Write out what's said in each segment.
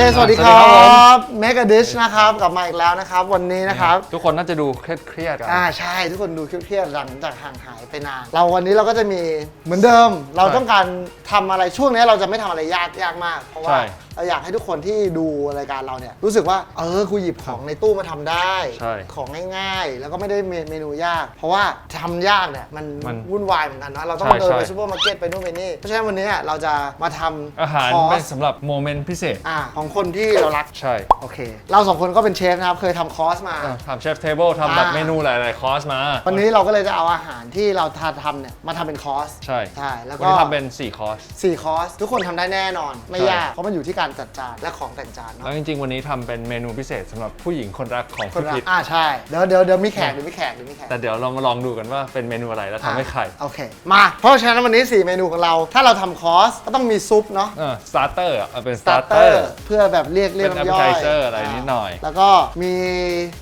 เคสวัสดีคสวัสดีรัครับบ Make a Dish นะครับกลับมาอีกแล้วนะครับ วันนี้นะครับ ทุกคนน่าจะดูเครียดๆกันอ่าใช่ ทุกคนดูเครียดๆหลังจากห่างหายไปนาน เราวันนี้เราก็จะมีเหมือนเดิม เราใช่ต้องการทำอะไรช่วงนี้เราจะไม่ทำอะไรยากยากมาก เพราะว่าใช่เราอยากให้ทุกคนที่ดูรายการเราเนี่ยรู้สึกว่าเออกูหยิบของในตู้มาทำได้ ใช่ของง่ายๆ แล้วก็ไม่ได้เมเมนูยาก เพราะว่าทำยากเนี่ยมันมันวุ่นวายเหมือนกันนะเราต้องใช่เดินไปใช่ ซูเปอร์มาร์เก็ตไปนู่นไปนี่เพราะฉะนั้นวันนี้เราจะมาทำอาหารคอเป็นร์สสำหรับโมเมนต์พิเศษ อ่าของคนที่เรารัก ใช่โอเค เราสองคนก็เป็นเชฟนะครับ เคยทำคอร์สมา อะทำเชฟเทเบิลทำแบบอ่า เมนูหลาย ๆ คอร์สมา วันนี้เราก็เลยจะเอาอาหารที่เราทาทำเนี่ย มาทำเป็นคอร์สใช่ใช่ แล้ววันก็นี้ทำเป็น 4 คอร์ส สี่คอร์ส ทุกคนทำได้แน่นอน ไม่ใช่ ยาก เพราะมันอยู่ที่การจัดจานและของแต่งจานแล้เนาะวจริงๆ วันนี้ทำเป็นเมนูพิเศษสำหรับผู้หญิงคนรักของคคุนณละพิษอ่าใช่เดี๋ยวเดี๋ยวเดี๋ยวมีแขกเดี๋ยวมีแขกเดี๋ยวมีแขก แต่เดี๋ยวเรามาลองดูกันว่าเป็นเมนูอะไรแล้วทำให้ใครโอเค มา เพราะฉะนั้นวันนี้ 4 เมนูของเรา ถ้าเราทำคอร์สก็ต้องมีซุปเนาะเออสตาร์เตอร์อะเอาเป็นสสตาตาร์ร์เตเตออร์ร์ เพื่อแบบเรียกเรียกเป็นน้ำย่อย appetizer อะไรนิดหน่อย แล้วก็มี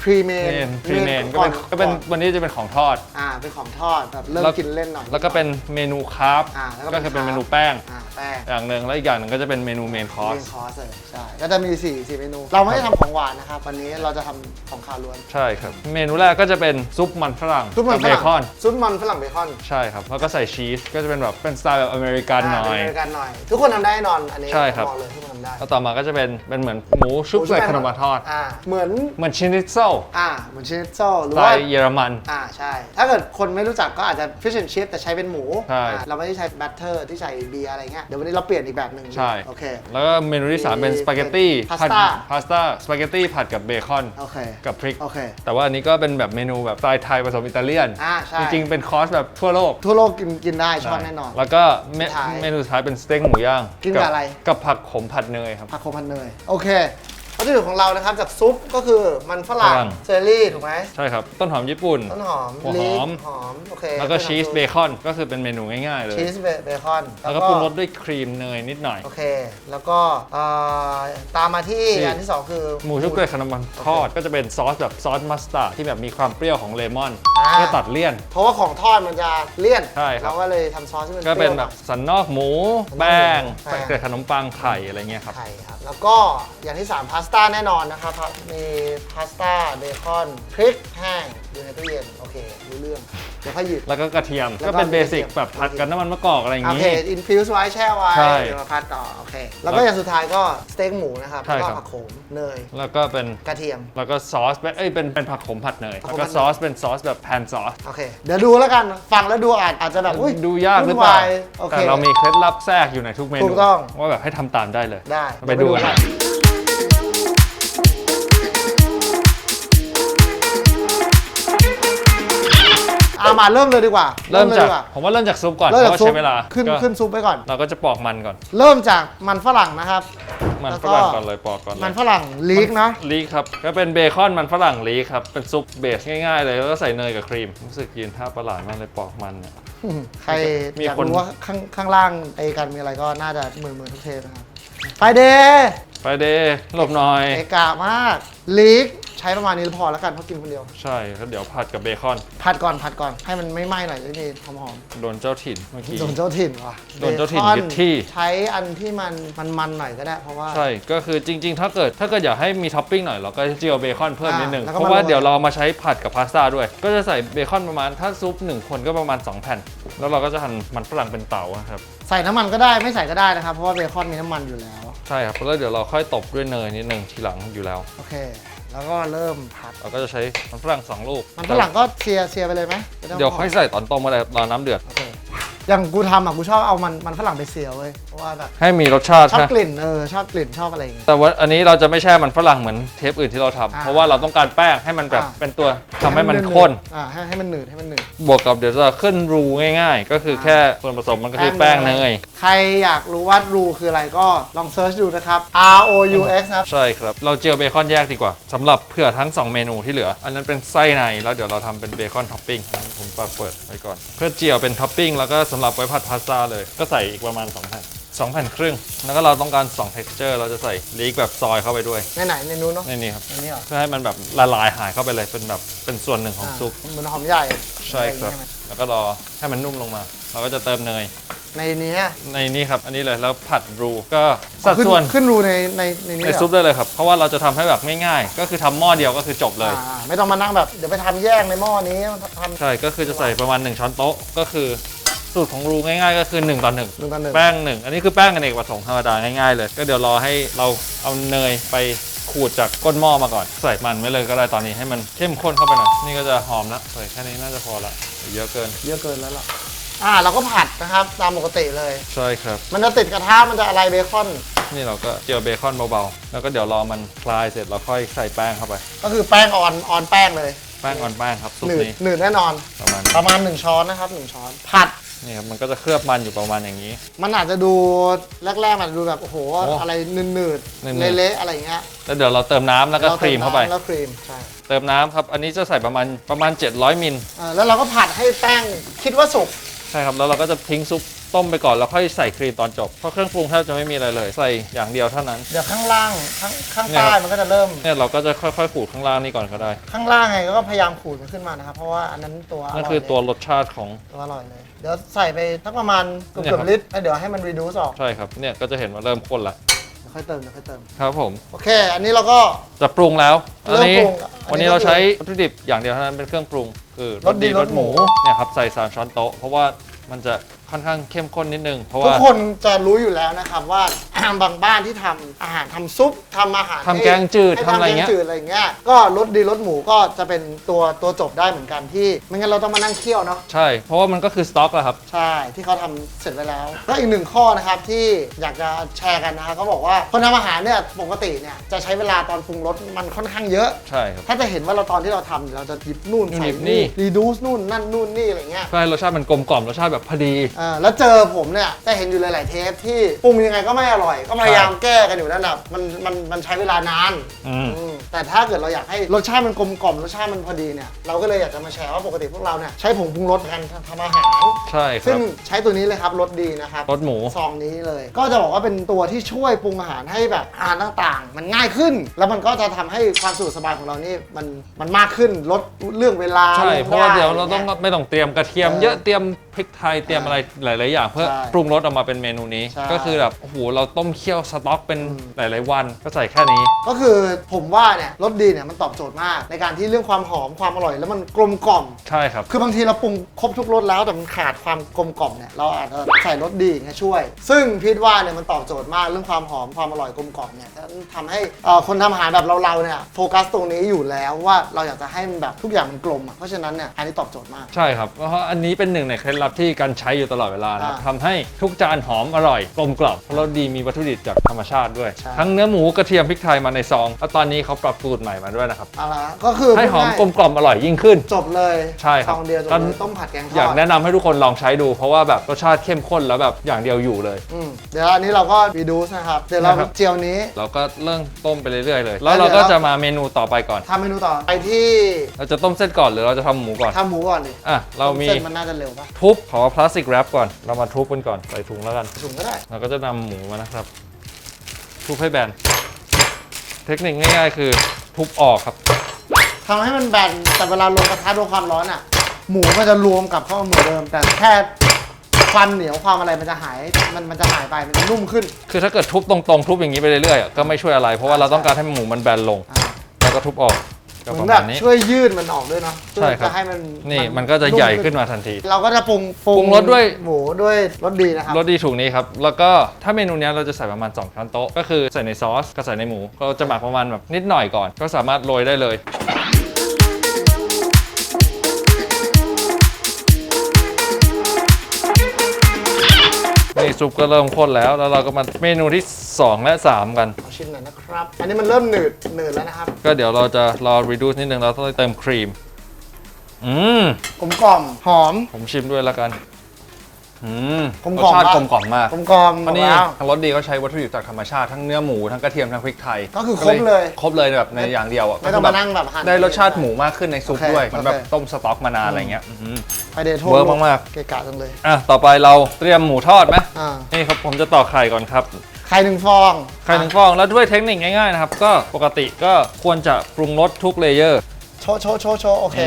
พรีเมนเมนพรีเมนก็เป็นก็เป็นวันนี้จะเป็นของทอด อ่าเป็นของทอดแบบเริ่มแล้ว กินเล่นหน่อย แล้วก็เป็นเมนูคาร์บอ่าแล้วก็ก็เป็นคือเป็นคาร์บเมนูแป้ง อ่า แป้งอย่างหนึ่งแล้วอีกอย่างหนึ่งก็จะเป็นเมนูเมนคอร์ส เป็นคอร์สเลยใช่ ก็จะมี4 4เมนู เราไม่ได้ทำของหวานนะครับ วันนี้เราจะทำของคาวล้วน ใช่ครับ เมนูแรกก็จะเป็นซุปมันฝรั่งซุปมันกับฝเบรั่งคอน ซุปมันฝรั่งเบคอนใช่ครับ แล้วก็ใส่ชีส ก็จะเป็นแบบเป็นสไตล์แบบอเมริกันหน่อยาเป็กันหน่อย ทุกคนทำได้แน่นอน อันนี้ใช่ครับ บอกเลยทุกคนทำได้แล้วต่อมาก็จะเป็นเป็นเหมือนหมูชุบใส่ขนมปังทอด อ่า เหมือน เหมือนชินิโซอ่า เหมือนชินโซหสรือไตว่า ล์เยอรมัน อ่าใช่ ถ้าเกิดคนไม่รู้จักก็อาจจะ fish and chip แต่ใช้เป็นหมูใช่ อ่าเราไม่ได้ใช้ batter ที่ใส่เบียร์อะไรเงี้ยเดี๋ยววันนี้เราเปลี่ยนอีกแบบหนึ่งใช่ โอเค แล้วก็เมนูที่ 3 เป็นสปาเกตตี้พาสต้าพาสต้าสปาเกตตี้ผัดกับเบคอน โอเค กับพริก โอเค แต่ว่าอันนี้ก็เป็นแบบเมนูแบบสไตล์ไทยผสมอิตาเลียน อ่าใช่ จริงๆ เป็นคอร์สแบบทั่วโลก ทั่วโลกกินกินได้ชอบแน่นอน แล้วก็เมสุดท้ายเมนูสุดท้ายเป็นสเต็กหมูย่าง กินกับอะไร กับผักขมผัดเนยครับ ผักโขมพันเนย โอเค วัตถุดิบของเรานะครับจากซุปก็คือมันฝรั่งฝรั่ง เซอรี่ถูกไหมใช่ครับ ต้นหอมญี่ปุ่น ต้นหอมหัวหอมลีกหอมโอเคแล้วก็ชีสเบคอนก็คือเป็นเมนูง่ายๆเลย ชีสเบคอนแล้วก็ปรุงรสด้วยครีมเนยนิดหน่อย โอเค แล้วก็เอ่อตามมาที่ที่ อันที่สองคือ หมูชุบเกลือขนมปังทอดก็จะเป็นซอสแบบซอสมัสตาร์ดที่แบบมีความเปรี้ยวของเลมอนอ่า เพื่อตัดเลี่ยน เพราะว่าของทอดมันจะเลี่ยนใช่ครับ เราก็เลยทำซอสที่มันก็เป็นรี้ยวแบบสันนอกหมู แป้งแป้งเกลือขนมปังไข่อะไรเงี้ยครับ ไข่ครับ แล้วก็อย่างที่ 3 พาสต้าแน่นอนนะครับ มีพาสต้าเบคอนพริกแห้งอยู่ในตู้เย็นโอเครู้เรื่องเดี๋ยวค่อยหยิบ แล้วก็กระเทียม แล้วก็ก็เป็นเบสิกกระเทียม แบบผัดกับน้ำมันมะกอกอะไรอย่างโองี้เคอินฟิวส์ไว้แช่ไว้ใช่เดี๋ยวมาพัดต่อโอเคแล้วก็อย่างสุดท้ายก็สเต็กหมูนะครับใช่แล้วก็ครับ ผักโขมเนยแล้วก็เป็น กระเทียม แล้วก็ซอสเป็นเอ้ยเป็นเป็นผักขมผัดเนย ผักแล้วขมก็ผัดเนยซอสเป็นซอสแบบแพนซอสโอเค เดี๋ยวดูแล้วกันฟังแล้วดูอาจอาจจะแบบอุ้ยดูยากหรือเปล่า วุ่นวายโอเค แต่เรามีเคล็ดลับแทรกอยู่ในทุกเมนู ถูกต้อง ว่าแบบให้ทำตามได้เลย ได้ไปดูกันอามาเริ่มเลยดีกว่าเริ่มลยจากดีว่าผมว่าเริ่มจากซุปก่อนเพเริ่มราะจากว่าซุปใช้เวลาขึ้นก็ขึ้นซุปไปก่อน เราก็จะปอกมันก่อน เริ่มจากมันฝรั่งนะครับ มันแล้วฝก็รั่งก่อนเลยปอกก่อนเลยมันฝรั่งลีกเนาะลีครับก็เป็นเบคอนมันฝรั่งลีครับเป็นซุปเบสง่ายๆเลยแล้วก็ใส่เนยกับครีมรู้สึกยืนท่าประหลาดมากเลยปอกมันเนี่ย ใครมีอยากคน รู้ว่าข้างข้างล่างไอ้กันมีอะไรก็น่าจะเหมือนเหมือนทุกเทปนะครับ ไปเดย์ไปเดย์หลบหน่อย เอกามากลีก ใช้ประมาณนี้พอแล้วกันเพราะกินคนเดียว ใช่แล้วเดี๋ยวผัดกับเบคอน ผัดก่อนผัดก่อนให้มันไม่ไหม้หน่อยจะมีหอมโดนเจ้าถิ่นเมื่อกี้ ๆโดนเจ้าถิ่นว่ะโดนเจ้าถิ่นบคอยึดที่ ใช้อันที่มันมันมันๆหน่อยก็ได้ เพราะว่า ใช่ ก็คือจริง ๆ ถ้าเกิดถ้าเกิดอยากให้มีท็อปปิ้งหน่อยเราก็เจียวเบคอนเพิ่มนิดนึง อ่าแล้วก็เพราะว่ามาโรย เดี๋ยวเราเอามาใช้ผัดกับพาสต้าด้วย ก็จะใส่เบคอนประมาณถ้าซุปหนึ่งคนก็ประมาณ2แผ่น แล้วเราก็จะหั่นมันฝรั่งเป็นเต๋าครับ ใส่น้ำมันก็ได้ไม่ใส่ก็ได้นะครับ เพราะว่าเบคอนมีน้ำมันอยู่แล้ว ใช่ครับ แล้วเดี๋ยวเราค่อยตบด้วยเนยนิดนึงทีหลังอยู่แล้ว โอเค แล้วก็เริ่มผัด เราก็จะใช้มันฝรั่งสองลูกมันฝรั่งก็เชียร์เชียร์ไปเลยไหมไม่ต้องเดี๋ยวค่อยใส่ตอนต้มก็ได้ตอนน้ำเดือด โอเคอย่างกูทำอะกูชอบเอามันมันฝรั่งไปเสียวเว้ยเพราะว่าแบบให้มีรสชาติชอบใช่กลิ่นเออชอบกลิ่นชอบอะไรอย่างเงี้ย แต่ว่าอันนี้เราจะไม่แช่มันฝรั่งเหมือนเทปอื่นที่เราทำอ่าเพราะว่าเราต้องการแป้งให้มันแบบอ่า เป็นตัวทำให้มันข้น อ่าให้ให้มันหนืดให้มันหนืด บวกกับเดี๋ยวจะขึ้นรูง่าย ๆ ก็คือแค่ส่วนผสมมันก็คือแป้แป้งงเนเนย ย ใครอยากรู้ว่ารูคืออะไรก็ลองเซิร์ชดูนะครับ R O U X นะครับ ใช่ครับ เราเจียวเบคอนแยกดีกว่าสำหรับเผื่อทั้ง 2 เมนูที่เหลือ อันนั้นเป็นไส้ใน แล้วเดี๋ยวเราทำเป็นเบคอนท็อปปิ้งอันนั้นผมเปิดเปิดไว้ก่อน เพื่อเจียวเป็นท็อปปิ้งแล้วก็สำหรับไว้ผัดพาสต้าเลย ก็ใส่อีกประมาณ2แผ่น2แผ่นครึ่ง แล้วก็เราต้องการ2 texture เราจะใส่ลีกแบบซอยเข้าไปด้วยในไหนในนู้นเนาะในนี้ครับในนี้เหรอเพื่อให้มันแบบละลายหายเข้าไปเลยเป็นแบบเป็นส่วนหนึ่งของซุปอ่าเหมือนหอมใหญ่ใช่ครับไหมแล้วก็รอให้มันนุ่มลงมา เราก็จะเติมเนย ในเนี้ยในนี้ครับ อันนี้เลยแล้วผัดรูก็สัดขึ้นส่วนขึ้นรูในในในนี้ในเหรอซุปได้เลยครับ เพราะว่าเราจะทำให้แบบง่ายๆ ก็คือทำหม้อเดียวก็คือจบเลย อ่าไม่ต้องมานั่งแบบเดี๋ยวไปทำแยกในหม้อนี้ทำ ใช่ก็คือจะใส่ประมาณ 1 ช้อนโต๊ะก็คือสูตรของรูง่ายๆ ก็คือ1ต่อ1หนึ่งต่อหนึ่ง แป้งหนึ่งอันนี้คือแป้งอเนกประสงค์ธรรมดาง่ายๆเลย ก็เดี๋ยวรอให้เราเอาเนยไปขูดจากก้นหม้อมาก่อน ใส่มันไว้เลยก็ได้ตอนนี้ให้มันเข้มข้นเข้าไปหน่อยนี่ก็จะหอมแล้วใส่แค่นี้น่าจะพอละเยอะเกิน เยอะเกินแล้วล่ะ อ่าเราก็ผัดนะครับตามปกติเลย ใช่ครับ มันจะติดกระทะมันจะอะไรเบคอน นี่เราก็เจียวเบคอนเบาๆ แล้วก็เดี๋ยวรอมันคลายเสร็จเราค่อยใส่แป้งเข้าไป ก็คือแป้งออนออนแป้งเลย แป้งออนแป้งครับซุปหนืดนี้หนืดแน่นอน ประมาณประมาณ 1 ช้อนนะครับ 1 ช้อน ผัด นี่ครับมันก็จะเคลือบมันอยู่ประมาณอย่างนี้ มันอาจจะดูแรกๆมันดูแบบโอ้โหโอ้อะไรหนืดหนืดหนืดๆเละๆอะไรอย่างเงี้ยแล้วเดี๋ยวเราเติมน้ำแล้วก็ครีมเข้าไป แล้วครีมใช่เติมน้ำครับ อันนี้จะใส่ประมาณประมาณ 700มิล เออแล้วเราก็ผัดให้แป้งคิดว่าสุก ใช่ครับแล้วเราก็จะทิ้งซุปต้มไปก่อนแล้วค่อยใส่ครีมตอนจบเพราะเครื่องปรุงแทบจะไม่มีอะไรเลย ใส่อย่างเดียวเท่านั้น เดี๋ยวข้างล่างข้างข้างเนี่ยใต้มันก็จะเริ่ม เนี่ยเราก็จะค่อยๆขูดข้างล่างนี่ก่อนก็ได้ ข้างล่างไงก็พยายามขูดมันขึ้นมานะครับเพราะว่าอันนั้นตัวอร่นั่อนยคือเลยตัวรสชาติของตัวอร่อยเลยเดี๋ยวใส่ไปสักประมาณเกือบเนี่ยเกือครับบลิตรแล้วเดี๋ยวให้มัน reduce ออกใช่ครับเนี่ยก็จะเห็นว่าเริ่มข้นละเดี๋ยวค่อยเติมเดี๋ยวค่อยเติมครับผมโอเค อันนี้เราก็จะปรุงแล้วเริ่อันมนี้ปรุงอันนี้วันนี้เราก็คือใช้วัตถุดิบอย่างเดียวเท่านั้นเป็นเครื่องปรุง คือรสดีรสหมู เนี่ยครับใส่สามช้อนโต๊ะเพราะว่ามันจะ ค่อนข้างเข้มข้นนิดนึง เพราะทุกว่าคนจะรู้อยู่แล้วนะครับว่า บางบ้านที่ทำอาหารทำซุปทำอาหารทำแกงจืดให้ทำอะไรเงี้ยแกจืดอะไรเงี้ยก็รสดีรสหมูก็จะเป็นตัวตัวจบได้เหมือนกันที่ไม่งั้นเราต้องมานั่งเคี่ยวเนาะ ใช่ เพราะว่ามันก็คือสต็อกอะครับ ใช่ที่เขาทำเสร็จไว้แล้วก็อีกหนึ่งข้อนะครับที่อยากจะแชร์กันนะครับเขาบอกว่าคนทำอาหารเนี่ยปกติเนี่ยจะใช้เวลาตอนปรุงรสมันค่อนข้างเยอะ ใช่ครับ ถ้าจะเห็นว่าเราตอนที่เราทำเราจะหยิบนู่นหยิบใส่นี่ นี่รีดูสนู่นนั่นนู่นนี่อะไรเงี้ย เพื่อให้รสชาติมันกลมกล่อมรสชาติแบบพอดีอ่าแล้วเจอผมเนี่ยจะเห็นอยู่หลาย ๆ เทปที่ปรุงยังไงก็ไม่อร่อย ก็พยายามแก้กันอยู่นั่นแหละมันมันมันใช้เวลานานอืม อืมแต่ถ้าเกิดเราอยากให้รสชาติมันกลมกล่อมรสชาติมันพอดีเนี่ยเราก็เลยอยากจะมาแชร์ว่าปกติพวกเราเนี่ยใช้ผงปรุงรสกันทำอาหาร ใช่คซึ่รังบใช้ตัวนี้เลยครับรสดีนะครับ รสหมู ซองนี้เลย ก็จะบอกว่าเป็นตัวที่ช่วยปรุงอาหารให้แบบอาหารต่างๆ มันง่ายขึ้น แล้วมันก็จะทำให้ความสะดวกสบายของเรานี่มันมันมากขึ้นลดเรื่องเวลาใช่ ลงเพราะว่าไเดี๋ยวเราต้องไม่ต้องเตรียมกระเทียมเออเยอะเตรียมพ ริกไทยเตรียมอะไรหลาย ๆ อย่าง เพื่อใช่ปรุงรสออกมาเป็นเมนูนี้ ใช่ ก็คือแบบโอ้โหเราต้มเคี่ยวสต๊อกเป็นหลาย ๆ วัน ก็ใส่แค่นี้ ก็คือผมว่าเนี่ยรสดีเนี่ยมันตอบโจทย์มาก ในการที่เรื่องความหอมความอร่อย แล้วมันกลมกล่อม ใช่ครับ คือบางทีเราปรุงครบทุกรสแล้วแต่มันขาดความกลมกล่อมเนี่ยเราอาจจะใส่รสดีอย่างเงี้ยช่วย ซึ่งพีทว่าเนี่ยมันตอบโจทย์มากเรื่องความหอมความอร่อยกลมกล่อมเนี่ยทำให้เอ่อคนทำอาหารแบบเราๆเนี่ยโฟกัสตรงนี้อยู่แล้วว่าเราอยากจะให้มันแบบทุกอย่างมันกลมอะเพราะฉะนั้นเนี่ยอันนี้ตอบโจทย์มาก ใช่ครับเพราะอันนี้เป็นหนึ่งในเคล็ดลับที่การใช้อยู่ตลอดเวลานะครับอ่าทำให้ทุกจานหอมอร่อยกลมกล่อมเพราะรสดีมีวัตถุดิบจากธรรมชาติด้วย ใช่ ทั้งเนื้อหมูกระเทียมพริกไทยมาในซองแล้วตอนนี้เขาปรับสูตรใหม่มาด้วยนะครับเอาละก็คือให้หอมพูดง่ายกลมกล่อมอร่อยยิ่งขึ้น จบเลยใช่ครับ ซองเดียวจบตอนเลยต้มผัดแกงทอดอยากแนะนำให้ทุกคนลองใช้ดู เพราะว่าแบบรสชาติเข้มข้นแล้วแบบอย่างเดียวอยู่เลย อืมเดี๋ยวอันนี้เราก็รีดูสนะครับ เดี๋ยวเรานะครับ เจียวนี้ เราก็เริ่มต้มไปเรื่อยๆเลย แล้วแล้วเราเดี๋ยวก็จะมาเมนูต่อไปก่อน ทำเมนูต่อไปที่เราจะต้มเส้นก่อนหรือเราจะทำหมูก่อน ทำหมูก่อนดิอะ เรามีเส้นมันน่าจะเร็วปะทุบขอพลาสติกแรปก่อน เรามาทุบกันก่อนใส่ถุงแล้วกัน ถุงก็ได้ เราก็จะนำหมูมานะครับ ทุบให้แบน เทคนิคง่ายๆ คือทุบออกครับ ทำให้มันแบนแต่เวลาลงกระทะโดนความร้อนอะ หมูมันจะรวมกับเข้าเหมือนเดิม แต่แค่ความเหนียวความอะไรมันจะหาย มันมันจะหายไป มันจะนุ่มขึ้นคือถ้าเกิดทุบตรงๆ ทุบอย่างนี้ไปเรื่อยๆอะก็ไม่ช่วยอะไร เพราะว่าเราต้องการให้หมูมันแบนลง อ่าแล้วก็ทุบออก ก็เหมืปอนระแบมาบณนี้ ช่วยยืดมันออกด้วยเนาะใช่ครับจะให้มันนี่มันก็จะใหญ่ขึ้นมาทันที เราก็จะปรุงปรุงรสด้วย หมูด้วยรสดีนะครับ รสดีถุงนี้ครับ แล้วก็ถ้าเมนูเนี้ยเราจะใส่ประมาณ 2 ช้อนโต๊ะ ก็คือใส่ในซอสก็ใส่ในหมูเราจะหมักประมาณแบบนิดหน่อยก่อน ก็สามารถโรยได้เลย นี่ซุปก็เริ่มข้นแล้ว แล้วเราก็มาเมนูที่ 2 และ 3 กัน ขอชิมหน่อยนะครับ อันนี้มันเริ่มหนืดหนืดแล้วนะครับก็เดี๋ยวเราจะรอ reduce นิดนึงเราต้องเติมครีม อืมกลมกล่อมหอม ผมชิมด้วยแล้วกัน อืมกลมรกล่สอมชาติปะกลมกล่อมมากกลมกล่อมเพราะนี่ว้าวทางรสดีเขาใช้วัตถุดิบจากธรรมชาติทั้งเนื้อหมูทั้งกระเทียมทั้งพริกไทยก็คือครบเลยครบเลยแบบในอย่างเดียวอะไม่ต้องมานั่งแบบหั่นได้รสชาติหมูมากขึ้นในซุปโอเคด้วยเหมันแบบโอเค ต้มสต๊อกมานานอะไรเงี้ยอืม ไปเดทโทเวิร์กมาก เกะกะจังเลย อะต่อไปเราเตรียมหมูทอดไหมอ่า นี่ครับผมจะต่อกไข่ก่อนครับ ไข่หนึ่งฟองไข่หนึ่งฟองแล้วด้วยเทคนิคง่ายๆนะครับ ก็ปกติก็ควรจะปรุงรสทุกเลเยอร์โช ว์โชว์โชว์โชว์โอเค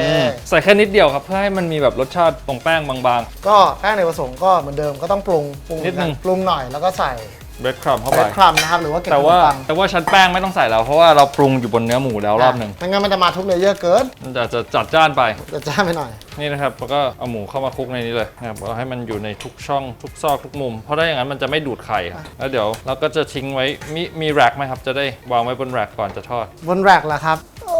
ใส่แค่นิดเดียวครับเพื่อให้มันมีแบบรสชาติตรงแป้งบางก็แป้งในผสมก็เหมือนเดิมก็ต้องปรุงปรุงนิดนึงปรุงหน่อยแล้วก็ใส่ๆเบรดครัมเข้าเบไปรดครัมนะครับหรือว่าเกล็ดแต่ขนว่ามปังแต่ว่าชั้นแป้งไม่ต้องใส่แล้ว เพราะว่าเราปรุงอยู่บนเนื้อหมูแล้วรอบหนึ่งไม่งั้นมันจะมาทุกเลเยอร์เกินมันจะจะจัดจ้านไป จะจ้าไปหน่อย นี่นะครับแล้วก็เอาหมูเข้ามาคลุกในนี้เลยนะครับเอาให้มันอยู่ในทุกช่องทุกซอกทุกมุม เพราะถ้าอย่างนั้นมันจะไม่ดูดไข่ครับแล้วเดี๋ยวเราก็จะทิ้งไว้มีมีแร็กไหมครับ จะได้วางไว้บนแร็กก่อนจะทอดบนแรกล่ะครับ โอ้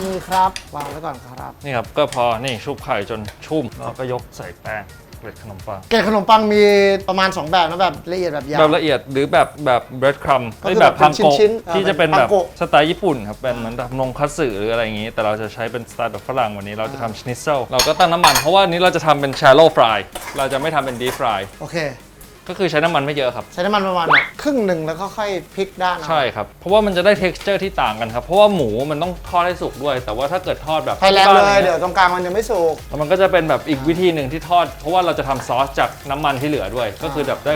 ยนี่ครับวางไว้ก่อนครับนี่ครับก็พอนี่ชุบไข่จนชุ่มแล้วก็ยกใส่แป้งเกล็ดขนมปังเกล็ดขนมปังมีประมาณ 2 แบบนะแบบละเอียดแบบหยาแบบบละเอียดหรือแบบแบบเบรดครัมก็คือแบบแบบพังเป็นโกะชิ้นๆเออที่จะเป็นแบบพังโกะ สไตล์ญี่ปุ่นครับเป็นเหมือนแบบนงคัตสึหรืออะไรอย่างนี้ แต่เราจะใช้เป็นสไตล์แบบฝรั่งวันนี้เราจะทำชนิ t เซลเราก็ตั้งน้ำมัน เพราะว่าอันนี้เราจะทำเป็นชาโลฟรายเราจะไม่ทำเป็นดีฟรายโอเค ก็คือใช้น้ำมันไม่เยอะครับ ใช้น้ำมันประมาณแบบครึ่งหนึ่งแล้วก็ค่อยพลิกด้านเอาใช่ครับ เพราะว่ามันจะได้ t e x t อร์ที่ต่างกันครับ เพราะว่าหมูมันต้องทอดให้สุกด้วย แต่ว่าถ้าเกิดทอดแบบไฟแรงที่เลบ้านยอางเดี๋งี้ยวตรงกลางมันยังไม่สุก แล้วมันก็จะเป็นแบบอีกวิธีหนึ่งที่ทอด เพราะว่าเราจะทำซอสจากน้ำมันที่เหลือด้วย ก็คือแบบได้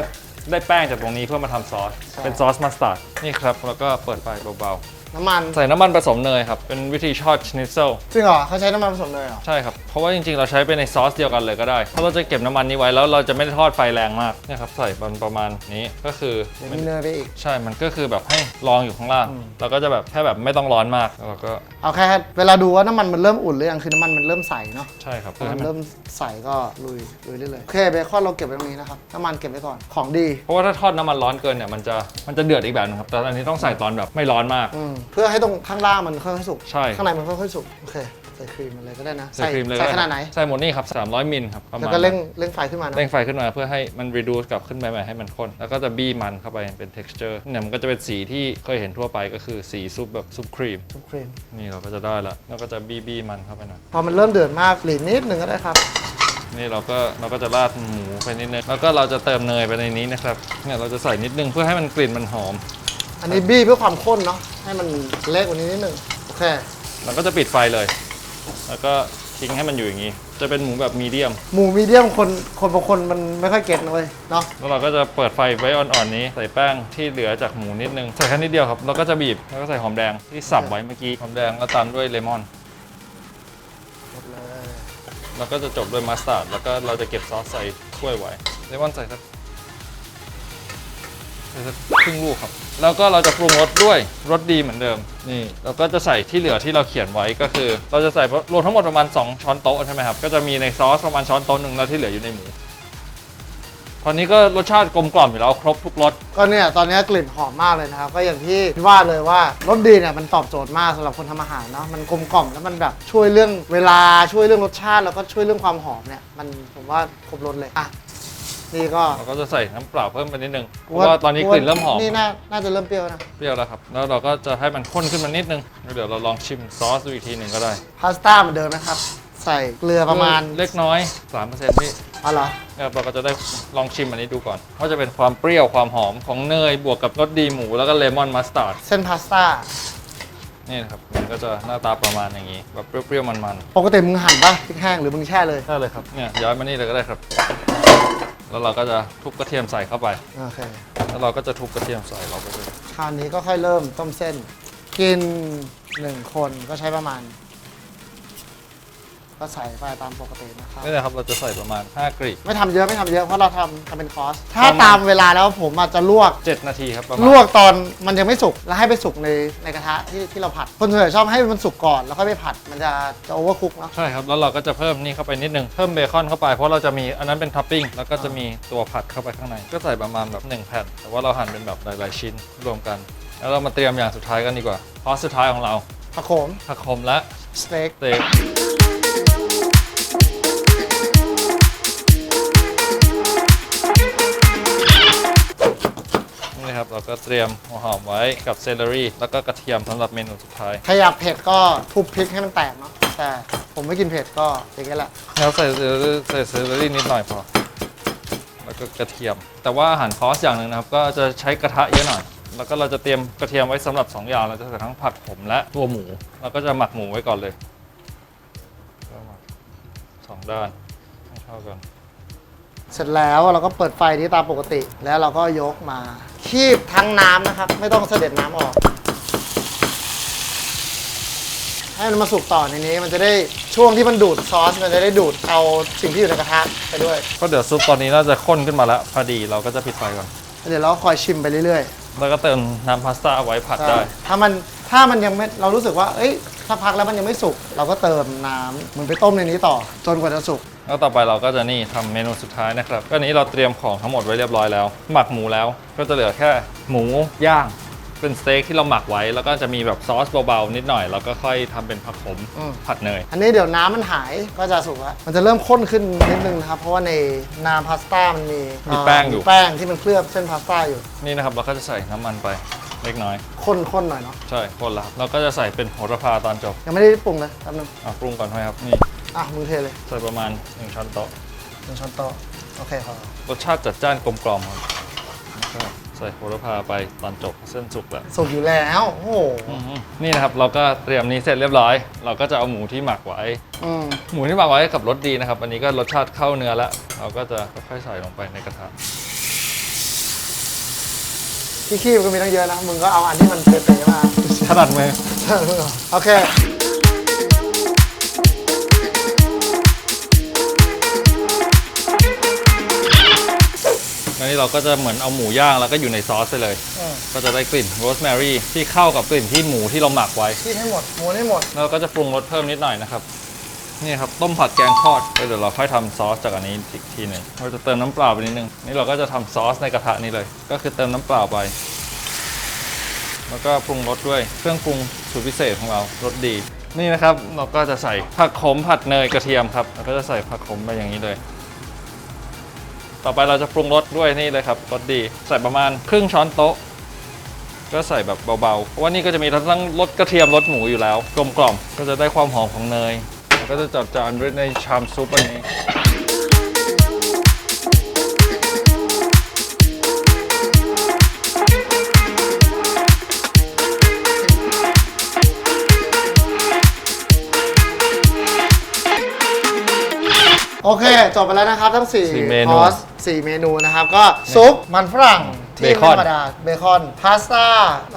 ได้แป้งจากตรงนี้เพื่อมาทำซอส ใช่ เป็นซอสมัสตาร์ดนี่ครับ แล้วก็เปิดไฟเบา น้ำมันๆใส่น้ำมันผสมเนยครับ เป็นวิธีทอดชนิ t เซลจริงเหรอเขาใช้น้ำมันผสมเลยเหรอใช่ครับ เพราะว่าจริงๆ เราใช้ไปในซอสเดียวกันเลยก็ได้ เพราะเราจะเก็บน้ำมันนี้ไว้แล้วเราจะไม่ได้ทอดไฟแรงมากเนี่ยครับใส่มันประมาณนี้ก็คือเดี๋ยวมีเนยไปอีก ใช่ มันก็คือแบบให้รองอยู่ข้างล่าง เราก็จะแบบแค่แบบไม่ต้องร้อนมากแล้วเราก็เอาแค่เวลาดูว่าน้ำมันมันเริ่มอุ่นหรือยังคือน้ำมันมันเริ่มใสเนาะใช่ครับพอมันเริ่มใสก็ลุยลุยได้เลยโอเคเบคอนเราเก็บไว้ตรงนี้นะครับน้ำมันเก็บไว้ก่อนของดี เพราะว่าถ้าทอดน้ำมันร้อนเกินเนี่ยมันจะมันจะเดือดอีกแบบนึงครับแต่อันนี้ต้องใส่ตอนแบบไม่ร้อนมาก อืมเพื่อให้ตรงข้างล่างมันค่อยๆสุกใช่ ข้างในมันค่อยๆสุกโอเคใส่ครีมมันเลยก็ได้นะใส่ครีมเลยใส่ก็ขนาดไหน ใส่หมดนี่ครับ300มิลครับประมาแล้วณก็เร่งเร่งไฟขึ้นมานะเร่งไฟขึ้นมาเพื่อให้มัน reduce กลับขึ้นไปใหม่ให้มันข้นแล้วก็จะบี้มันเข้าไปเป็น texture เนี่ยมันก็จะเป็นสีที่เคยเห็นทั่วไปก็คือสีซุปแบบซุปครีมครีม นี่เราก็จะได้ละแล้วก็จะบี้บี้มันเข้าไปหน่อย พอมันเริ่มเดือดมากหลีนนิดหนึ่งก็ได้ครับ นี่เราก็เราก็จะราดหมูไปนิดนึงแล้วก็เราจะเติมเนยไปในนี้นะครับเนี่ยเราจะใส่นิดนึงเพื่อให้มันกลิ่นมันหอม อันนี้บี้เพื่อความข้นเนาะให้มันเล็กกว่านี้นิดหนึ่งโอเคเราก็จะปิดไฟเลย แล้วก็ทิ้งให้มันอยู่อย่างนี้ จะเป็นหมูแบบมีเดียม หมูมีเดียมคนคนบางคนมันไม่ค่อยเก็ตนะเว้ยเนาะแล้วเราก็จะเปิดไฟไว้อ่อนๆนี้ใส่แป้งที่เหลือจากหมูนิดนึงใส่แค่นิดเดียวครับแล้วก็จะบีบแล้วก็ใส่หอมแดงที่สับไว้เมื่อกี้หอมแดงแล้วตามด้วยเลมอนหมดเลยแล้วก็จะจบด้วยมัสตาร์ดแล้วก็เราจะเก็บซอสใส่ถ้วยไว้เลมอนใส่สักใส่สักครึ่งลูกครับ แล้วก็เราจะปรุงรสด้วยรสดีเหมือนเดิมนี่เราก็จะใส่ที่เหลือที่เราเขียนไว้ก็คือ เราจะใส่รวมทั้งหมดประมาณ 2 ช้อนโต๊ะใช่ไหมครับก็จะมีในซอสประมาณช้อนโต๊ะหนึ่งแล้วที่เหลืออยู่ในหมูตอนนี้ก็รสชาติกลมกล่อมอยู่แล้วครบทุกรสก็เนี่ยตอนนี้กลิ่นหอมมากเลยนะครับ ก็อย่างที่ว่าเลยว่ารสดีเนี่ยมันตอบโจทย์มากสำหรับคนทำอาหารเนาะมันกลมกล่อมแล้วมันแบบช่วยเรื่องเวลาช่วยเรื่องรสชาติ แล้วก็ช่วยเรื่องความหอมเนี่ยมันผมว่าครบรสเลยอะ นี่ก็เราก็จะใส่น้ำเปล่าเพิ่มไปนิดนึงเพราะว่าตอนนี้กลิ่นเริ่มหอมนี่น่าน่าจะเริ่มเปรี้ยวนะเปรี้ยวแล้วครับแล้วเราก็จะให้มันข้นขึ้นมานิดนึงแล้วเดี๋ยวเราลองชิมซอสดูอีกทีหนึ่งก็ได้พาสต้าเหมือนเดิมนะครับ ใส่เกลือประมาณเล็กน้อย3%พี่อ๋อเหรอนะครับเราก็จะได้ลองชิมอันนี้ดูก่อนว่าจะเป็นความเปรี้ยวความหอมของเนยบวกกับรสดีหมูแล้วก็เลมอนมัสตาร์ดเส้นพาสต้านี่นะครับมันก็จะหน้าตาประมาณอย่างนี้แบบเปรี้ยวๆมันปกติมึงหั่นปะพริกแห้งหรือมึงแช่เลยๆได้เลยครับเนี่ยย้อยมานี่เลยก็ได้ครับ แล้วเราก็จะทุบกระเทียมใส่เข้าไป โอเคแล้วเราก็จะทุบกระเทียมใส่เราไปเลยคราวนี้ก็ค่อยเริ่มต้มเส้น กินหนึ่งคนก็ใช้ประมาณ ก็ใส่ไปตามปกตินะครับ นี่นะครับ เราจะใส่ประมาณ 5 กรีบไม่ทำเยอะไม่ทำเยอะเพราะเราทำทำเป็นคอร์ส ถ้าตามเวลาแล้วผมอาจจะลวก 7 นาทีครับประมาณ ลวกตอนมันยังไม่สุกแล้วให้ไปสุกในในกระทะที่ที่เราผัด คนส่วนใหญ่ชอบให้มันสุกก่อนแล้วค่อยไปผัดมันจะจะโอเวอร์คุกเนาะ ใช่ครับ แล้วเราก็จะเพิ่มนี่เข้าไปนิดนึง เพิ่มเบคอนเข้าไป เพราะเราจะมีอันนั้นเป็นท็อปปิ้ง แล้วก็จะมีตัวผัดเข้าไปข้างใน ก็ใส่ประมาณแบบ 1 แผ่น แต่ว่าเราหั่นเป็นแบบหลาย ๆ ชิ้นรวมกัน แล้วเรามาเตรียมอย่างสุดท้ายกันดีกว่า พอสุดท้ายของเราผักโขมผักขมและสเต็ก สเต็ก นี่ครับ เราก็เตรียมหัวหอมไว้กับเซเลอรี่ แล้วก็กระเทียมสำหรับเมนูสุดท้ายถ้าอยากเผ็ดก็ทุบพริกให้มันแตกเนาะแต่ผมไม่กินเผ็ดก็อย่างนี้แหละแล้วใส่เซเลอรี่ใส่เซเลอรี่นิดหน่อยพอ แล้วก็กระเทียม แต่ว่าอาหารคอร์สอย่างหนึ่งนะครับ ก็จะใช้กระทะเยอะหน่อย แล้วก็เราจะเตรียมกระเทียมไว้สำหรับ2อย่างเราจะใส่ทั้งผักขมและตัวหมู เราก็จะหมักหมูไว้ก่อนเลยก็หมักสองด้านให้เข้ากัน เสร็จแล้วเราก็เปิดไฟที่ตามปกติ แล้วเราก็ยกมา คีบทั้งน้ำนะครับ ไม่ต้องเสด็จน้ำออก ให้มันมาสุกต่อในนี้มันจะได้ช่วงที่มันดูดซอสมันจะได้ดูดเอาสิ่งที่อยู่ในกระทะไปด้วย ก็เดี๋ยวซุปตอนนี้น่าจะข้นขึ้นมาแล้วพอดีเราก็จะปิดไฟก่อน เดี๋ยวเราคอยชิมไปเรื่อยแล้วก็เติมน้ำพาสต้าไว้ผัดๆได้ ถ้ามันถ้ามันยังไม่เรารู้สึกว่า เอ้ยถ้าพักแล้วมันยังไม่สุก เราก็เติมน้ำเหมือนไปต้มในนี้ต่อ จนกว่าจะสุก แล้วต่อไปเราก็จะนี่ทำเมนูสุดท้ายนะครับ ก็นี้เราเตรียมของทั้งหมดไว้เรียบร้อยแล้ว หมักหมูแล้วก็จะเหลือแค่หมูย่างเป็นสเต็กที่เราหมักไว้ แล้วก็จะมีแบบซอสเบาๆนิดหน่อย แล้วก็ค่อยทำเป็นผักขมอืม ผัดเนย อันนี้เดี๋ยวน้ำมันหายก็จะสุกแล้วมันจะเริ่มข้นขึ้นนิดนึงนะครับ เพราะว่าในน้ำพาสต้ามันมีมีแป้งอยู่ มีแป้งที่มันเคลือบเส้นพาสต้าอยู่นี่นะครับ เราก็จะใส่น้ำมันไปเล็กน้อย ข้นๆหน่อยเนาะใช่คนละครับเราก็จะใส่เป็นโหระพาตอนจบยังไม่ได้ปรุงเลยแป๊บนึงอะปรุงก่อนไหมครับนี่ อะมือเทเลยใส่ประมาณ 1 ช้อนโต๊ะหนึ่งช้อนโต๊ะโอเคพอรสชาติจัดจ้านกลมกล่อมครับแล้วก็ใส่โหระพาไปตอนจบเส้นสุกแล้ว สุกอยู่แล้ว โอ้โหอืมนี่นะครับเราก็เตรียมนี้เสร็จเรียบร้อย เราก็จะเอาหมูที่หมักไว้ อืมหมูที่หมักไว้กับรสดีนะครับ อันนี้ก็รสชาติเข้าเนื้อแล้ว เราก็จะค่อยๆใส่ลงไปในกระทะที่คีบก็มีตั้งเยอะนะ มึงก็เอาอันที่มันเป๊ะๆมาถนัดมือ โอเค อันนี้เราก็จะเหมือนเอาหมูย่างแล้วก็อยู่ในซอสไปเลย อืมก็จะได้กลิ่นโรสแมรี่ที่เข้ากับกลิ่นที่หมูที่เราหมักไว้คีบให้หมดหมูให้หมด แล้วก็จะปรุงรสเพิ่มนิดหน่อยนะครับ นี่ครับต้มผัดแกงทอดแล้วเดี๋ยวเราค่อยทำซอสจากอันนี้อีกทีหนึ่งเราจะเติมน้ำเปล่าไปนิดนึง นี่เราก็จะทำซอสในกระทะนี้เลย ก็คือเติมน้ำเปล่าไป แล้วก็ปรุงรสด้วยเครื่องปรุงสูตรพิเศษของเรารสดี นี่นะครับเราก็จะใส่ผักขมผัดเนยกระเทียมครับแล้วก็จะใส่ผักขมไปอย่างนี้เลย ต่อไปเราจะปรุงรสด้วยนี่เลยครับรสดี ใส่ประมาณครึ่งช้อนโต๊ะ ก็ใส่แบบเบาๆเพราะว่านี่ก็จะมีทั้งรสกระเทียมรสหมูอยู่แล้ว กลมกล่อมก็จะได้ความหอมของเนยแล้วก็จะจัดจานด้วยในชามซุปอันนี้โอเค จบไปแล้วนะครับ ทั้งสี่4เมคนูอร์ส 4 เมนูนะครับ ก็ซุปมันฝรั่งที่เบคไม่อนธรรมดาเบคอนพาสต้า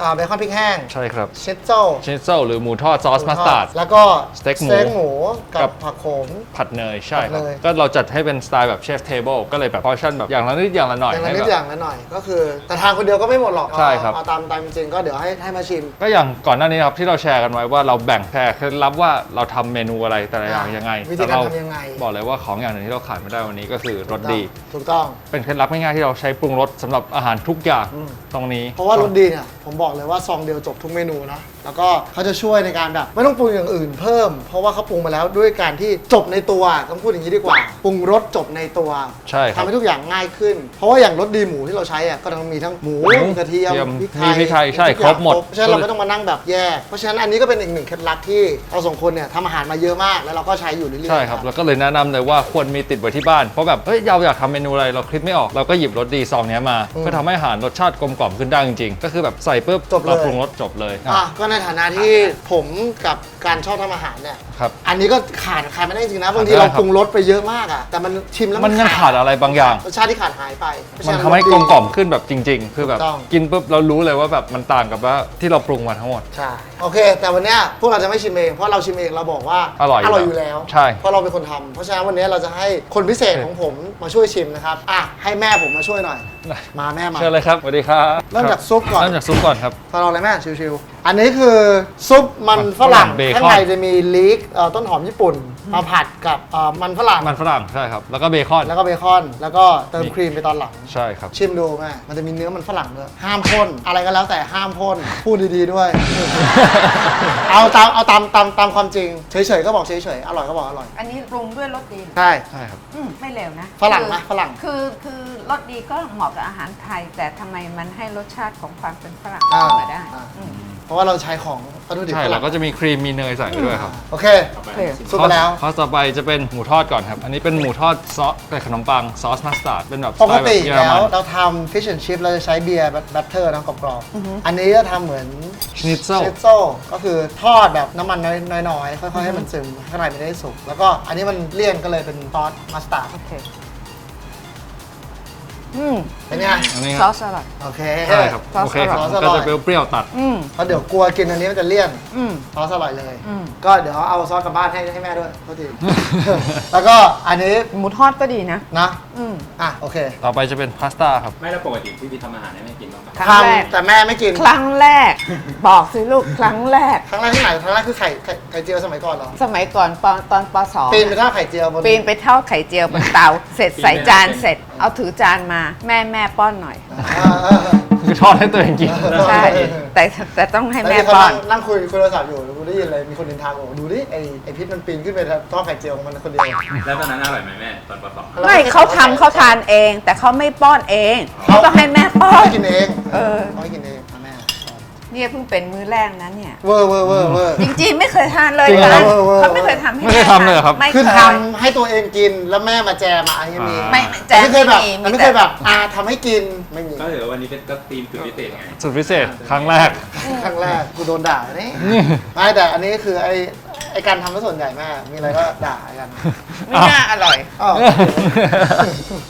อ่าเบคอนพริกแห้งใช่ครับเชสโซชินโซหรือหมูทอดซอสมัสตาร์ด แล้วก็สเต็กหมูหมูกักับบ ผักโขม ผัดเนยใช่ครับผัดเนย ก็เราจัดให้เป็นสไตล์แบบเชฟเทเบิลก็เลยแบบพอชั่นแบบอย่างละนิดอย่างละหน่อยอย่างละให้นิดแบบอย่างละหน่อยก็คือ แต่ทานคนเดียวก็ไม่หมดหรอกใช่ครับ เอาตามตามจริงๆก็เดี๋ยวให้ให้มาชิม ก็อย่างก่อนหน้านี้ครับที่เราแชร์กันไว้ว่าเราแบ่งแค่เคล็ดลับว่าเราทำเมนูอะไรแต่ละอย่างยังไงวิธีการแต่เทำยังไง บอกเลยว่าของอย่างหนึ่งที่เราขาดไม่ได้วันนี้ก็คือรสดี ถูกต้อง เป็นเคล็ดลับง่ายๆที่เราใช้ปรุงรสสำหรับอาหารทุกอย่างอืมตรงนี้ เพราะว่ารสดีเนี่ยผมบอกเลยว่าซองเดียวจบทุกเมนูนะแล้วก็เขาจะช่วยในการแบบไม่ต้องปรุงอย่างอื่นเพิ่ม เพราะว่าเขาปรุงมาแล้วด้วยการที่จบในตัวต้องพูดอย่างนี้ดีกว่าปรุงรสจบในตัวใช่ครับทำให้ทุกอย่างง่ายขึ้น เพราะว่าอย่างรสดีหมูที่เราใช้อะก็ต้องมีทั้งหมูหมูกระเทียมเทียมพริกไทมียพริกไทยใช่ทุกอย่างครบหมดเพราะฉะนั้นเราไม่ต้องมานั่งแบบแยกเพราะฉะนั้นอันนี้ก็เป็นอีกหนึ่งเคล็ดลับที่เราสองคนเนี่ยทำอาหารมาเยอะมากแล้วเราก็ใช้อยู่เรื่อยๆใช่ครับแล้วก็เลยแนะนำเลยว่าควรมีติดไว้ที่บ้านเพราะแบบเฮ้ยเราอยากทำเมนูอะไรเราคิดไม่ออกเราก็หยิบรสดีซองเนี้ยมาเพื่อทำให้อาหารรสชาติกลมกล่อมขึ้นได้จริงๆ ก็คือแบบใส่ปุ๊บจบเลย เราปรุงรสจบเลย อะก็ในฐานะที่ผมกับการชอบทำอาหารเนี่ย ครับ อันนี้ก็ขาดขาดไม่ได้จริงๆนะบางทีขาดไม่ได้เราปรุงรสไปเยอะมากอะแต่มันชิมแล้วมันยังขาดอะไรบางอย่างรสชาติที่ขาดหายไปเพราะฉะมันทำให้กลมกล่อมขึ้นแบบจริง ๆ คือแบบถูกต้องกินปุ๊บเรารู้เลยว่าแบบมันต่างกับว่าที่เราปรุงมาทั้งหมดใช่โอเค แต่วันเนี้ยพวกเราจะไม่ชิมเองเพราะเราชิมเองเราบอกว่าอร่อยอยู่อยู่แล้วใช่เพราะเราเป็นคนทำเพราะฉะนั้นวันนี้เราจะให้คนพิเศษของผมมาช่วยชิมนะครับอะให้แม่ผมมาช่วยหน่อย มาแม่มาเชิญเลยครับสวัสดีครับเริ่มจากซุปก่อนเริ่มจากซุปก่อนครับทดลองเลยแม่ชิวๆ อันนี้คือซุปมันฝรั่งเบคอน ข้างในจะมีลีกเอ่อต้นหอมญี่ปุ่นมาผัดกับเอ่อมันฝรั่งมันฝรั่งใช่ครับ แล้วก็เบคอน แล้วก็เบคอน แล้วก็เติมมี ครีมไปตอนหลัง ใช่ครับ ชิมดูแม่มันจะมีเนื้อมันฝรั่งด้วยห้ามพ่นอะไรก็แล้วแต่ห้ามพ่นพูดดีๆด้วย เอาตามเอาตามตามตามความจริง เฉยๆก็บอกเฉยๆอร่อยก็บอกอร่อยอันนี้ปรุงด้วยรสดีใช่ ใช่ครับ อืมไม่เลวนะฝรั่งคือนะฝรั่ง คือคือรสดีก็เหมาะกับอาหารไทย แต่ทำไมมันให้รสชาติของความเป็นฝรั่งอ่าขึ้นมาได้อ่าอืม เพราะว่าเราใช้ของวัตถุดิบใช่ฝแล้รั่วงก็จะมีครีมมีเนยใส่ไปด้วยครับโอเคโอเคซุปไปแล้วคอร์สต่อไปจะเป็นหมูทอดก่อนครับ อันนี้เป็นหมูทอดซอสใส่ขนมปังซอสมัสตาร์ดเป็นแบบสปไตกล์แบติบเยอรแล้มัวนเราทำฟิชแอนชิพเราจะใช้เบียร์แบตเตอร์นะกรอบๆ อันนี้จะทำเหมือนชนิตเซล เชสโซก็คือทอดแบบน้ำมันน้อยๆ ค่อยๆ ให้มันซึมข้างในมันได้สุก แล้วก็อันนี้มันเลี่ยนก็เลยเป็นซอสมัสตาร์ดโอเค อืมเป็นไงอันนี้ซคอรับสอร่อยโอเคใช่ครับซอสโอเคครับอร่อยมันก็จะเปรี้ยวๆตัด อืมเพราะเดี๋ยวกลัวกินอันนี้มันจะเลี่ยนอืม ซอสอร่อยเลย อืม ก็เดี๋ยวเอาซอสกลับบ้านให้ให้แม่ด้วยโทษที แล้วก็อันนี้หมูทอดก็ดีนะ นะอืม อะโอเคต่อไปจะเป็นพาสต้าครับ ไม่แล้วปกติพี่พีทำอาหารให้แม่กินบ้างปะครั้งแรก ทำแต่แม่ไม่กิน ครั้งแรก บอกสิลูกครั้งแรก ครั้งแรกที่ไหนครั้งแรกคือไข่ไข่ไข่เจียวสมัยก่อนเหรอสมัยก่อนปอนตอนปสองปีนไปท่าไข่เจียวบนปีนไปเท่าไข่เจียวบนเตา เสร็จใส่จานเสร็จ เอาถือจานมาแม่แม่ป้อนหน่อยอ่าอ่าอ่าคือทอดให้ตัวเองกิน ใช่ แต่แต่ต้องให้แล้วแม่นี่เขาป้อนั่นงนั่งคุยคุยโทรศัพท์อยู่กูได้ยินเลยมีคนนินทาบอกดูดิไอไอพิษมันปีนขึ้นไปท่อไข่เจียวของมันคนเดียวแล้วตอนนั้นอร่อยไหมแม่ตอนปสองไม่เขาทำเขาทานเอง แต่เขาไม่ป้อนเองเขาต้องให้แม่ป้อนไม่กินเองเออเขาไม่กินเองอะแม่ เนี่ยเพิ่งเป็นมื้อแรกนะเนี่ย เวอร์เวอร์เวอร์เวอร์ จริงๆไม่เคยทานเลยจริงเหรอนะเออเออเขาไม่เคยทำให้ไม่เคยแทำเลยเหรอครับ ไม่คือเคทยำให้ตัวเองกินแล้วแม่มาแจมมาอย่างเงี้ยมีไม่ไม่แจแต่มไม่เคยแบบมีแต่ไม่เคยแบบอาทำให้กินไม่มีก็ถือว่าวันนี้เป็นก็ธีมสุดพิเศษไง สุดพิเศษครั้งแรก ครั้งแรกกูโดนด่านี่ไม่แต่อันนี้คือไอ ไอการทำแล้วส่วนใหญ่แม่มีอะไรก็ด่ากัน ไม่น่าอร่อยอ้าว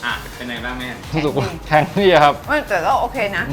อะ เป็นไงบ้างแม่ รู้สึกว่าแข็งนี่ครับไม่แต่ก็โอเคนะ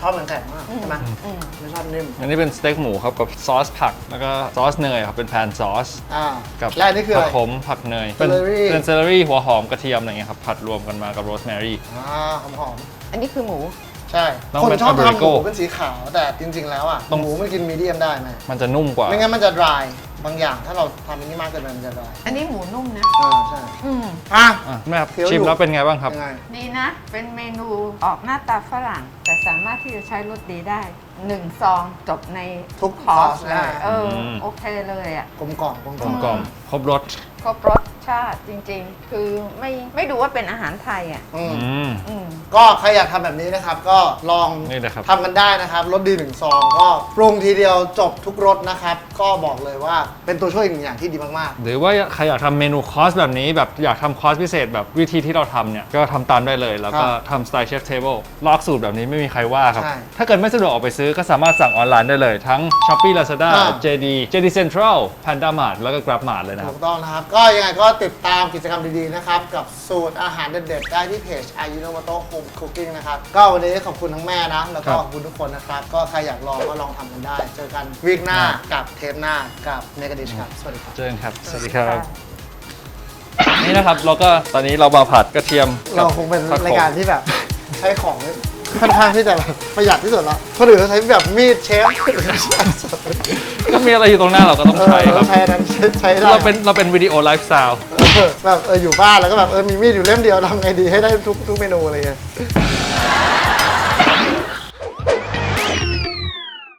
ชอบมันแข็งมากใช่ไหมอืม ไม่ชอบนิ่ม อันนี้เป็นสเต็กหมูครับกับซอสผัก แล้วก็ซอสเนยครับเป็นแพนซอส อ่ากับและอันนี้คือผัอะไรกขมผักเนย เป็น Celery เป็นเซเลอรี่หัวหอมกระเทียมอะไรเงี้ยครับผัดรวมกันมากับโรสแมรี่ อ่าหอมหอมอันนี้คือหมู ๆใช่ ต้องคนเป็นชอบทำห Americo มูเป็นสีขาว แต่จริงๆแล้วอะ ต้อง หมูมันกินมีเดียมได้ไหมมันจะนุ่มกว่า ไม่งั้นมันจะ dry บางอย่างถ้าเราทำอันนี้มากเกินไปมันจะ dry อันนี้หมูนุ่มนะอ่าใช่ อืม อะ อะแม่ครับเคี้ยวอยู่ ชิมแล้วเป็นไงบ้างครับ ยังไง ดีนะ เป็นเมนูออกหน้าตาฝรั่ง แต่สามารถที่จะใช้รสดีได้หนึ่งซองจบในทุกคอร์สคอร์สเลได้ ย เอออม โอเคเลยอะ กลมกล่อมกลมกกล่ลอมมกล่อมครบรสครบรส ชาติจริงๆ คือไม่ไม่ดูว่าเป็นอาหารไทยอะอืม อืม อืม ก็ใครอยากทำแบบนี้นะครับ ก็ลองนี่เลยครับ ทำกันได้นะครับรสดีหนึ่งซองก็ปรุงทีเดียวจบทุกรสนะครับ ก็บอกเลยว่าเป็นตัวช่วยอีกหนึ่งอย่างที่ดีมากหรือว่าใครอยากทำเมนูคอร์สแบบนี้แบบอยากทำคอร์สพิเศษแบบวิธีที่เราทำเนี่ย ก็ทำตามได้เลย แล้วก็ทำสไตล์เชฟเทเบิลลอกสูตรแบบนี้ไม่มีใครว่าครับ ใช่ถ้าเกิดไม่สะดวกออกไปซื้อก็สามารถสั่งออนไลน์ได้เลย ทั้ง Shopee Lazada อ่า JD JD Central Panda Mart แล้วก็ Grab Mart เลยนะๆคถูรับ กต้องนะครับ ก็ยังไงก็ติดตามกิจกรรมดีๆนะครับ กับสูตรอาหารเด็ดๆ ได้ที่เพจ a y u n o m o t o Home Cooking นะครับ ก็วันนี้ขอบคุณทั้งแม่นะ แล้วก็ครับขอบคุณทุกคนนะครับ ก็ใครอยากลองก็ลองทำกันได้ เจอกันวีคหน้ากับเทปหน้ากับเนก a ดิชครับ สวัสดีครับ เจอกันครับ สวัสดีครับ นี่นะครับเราก็ตอนนี้เรามาผัดกระเทียมบเราคงเป็นผัขม รายการที่แบบ ใช้ของ ค่อนข้างที่จะแบบประหยัดที่สุดละคนอื่นเขาใช้แบบมีดเชฟก็มีอะไรอยู่ตรงหน้าเราก็ต้องเออใช้คเรารับ ใช้อันนั้นใช้ใช้ได้เราเป็นเราเป็นวิดีโอไลฟ์สไตล์เออแบบเอออยู่บ้านแล้วก็แบบเออมีมีดอยู่เล่มเดียวทำไงดีให้ได้ทุกทุกเมนูอะไรเงี้ย